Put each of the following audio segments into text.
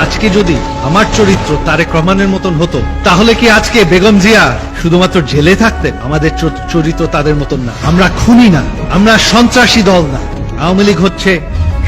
আজকে যদি আমার চরিত্র তারেক রহমানের মতন হতো, তাহলে কি আজকে বেগম জিয়া শুধুমাত্র জেলে থাকতেন? আমাদের চরিত্র তাদের মতন না। আমরা খুনি না। আমরা সন্ত্রাসী দল না। আওয়ামী লীগ হচ্ছে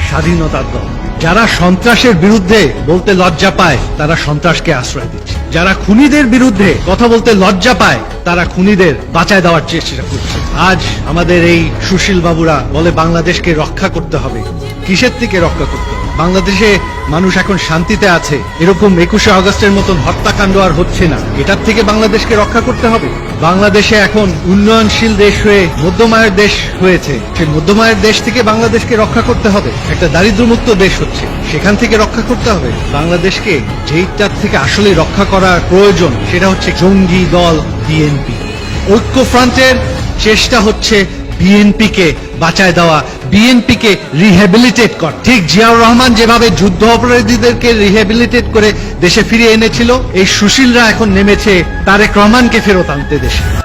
স্বাধীনতার দল। যারা সন্ত্রাসের বিরুদ্ধে বলতে লজ্জা পায়, তারা সন্ত্রাসকে আশ্রয় দিচ্ছে। যারা খুনিদের বিরুদ্ধে কথা বলতে লজ্জা পায়, তারা খুনিদের বাঁচায় দেওয়ার চেষ্টা করছে। আজ আমাদের এই সুশীল বাবুরা বলে বাংলাদেশকে রক্ষা করতে হবে। কিসের থেকে রক্ষা করতে হবে? বাংলাদেশে মানুষ এখন শান্তিতে আছে। এরকম একুশে আগস্টের মতন হত্যাকাণ্ড আর হচ্ছে না। এটার থেকে বাংলাদেশকে রক্ষা করতে হবে। বাংলাদেশে এখন উন্নয়নশীল দেশ হয়ে মধ্যমায়ের দেশ হয়েছে। সেই মধ্যমায়ের দেশ থেকে বাংলাদেশকে রক্ষা করতে হবে। একটা দারিদ্রমুক্ত দেশ হচ্ছে। সেখান থেকে রক্ষা করতে হবে। বাংলাদেশকে যেইটার থেকে আসলে রক্ষা করার প্রয়োজন, সেটা হচ্ছে জঙ্গি দল, বিএনপি। ঐক্যফ্রন্টের চেষ্টা হচ্ছে বিএনপি কে বাঁচায় দেওয়া, বিএনপিকে রিহ্যাবিলিটেট কর। ঠিক জিয়াউর রহমান যেভাবে যুদ্ধ অপরাধীদেরকে রিহ্যাবিলিটেট করে দেশে ফিরিয়ে এনেছিল, এই সুশীলরা এখন নেমেছে তারেক রহমানকে ফেরত আনতে দেশে।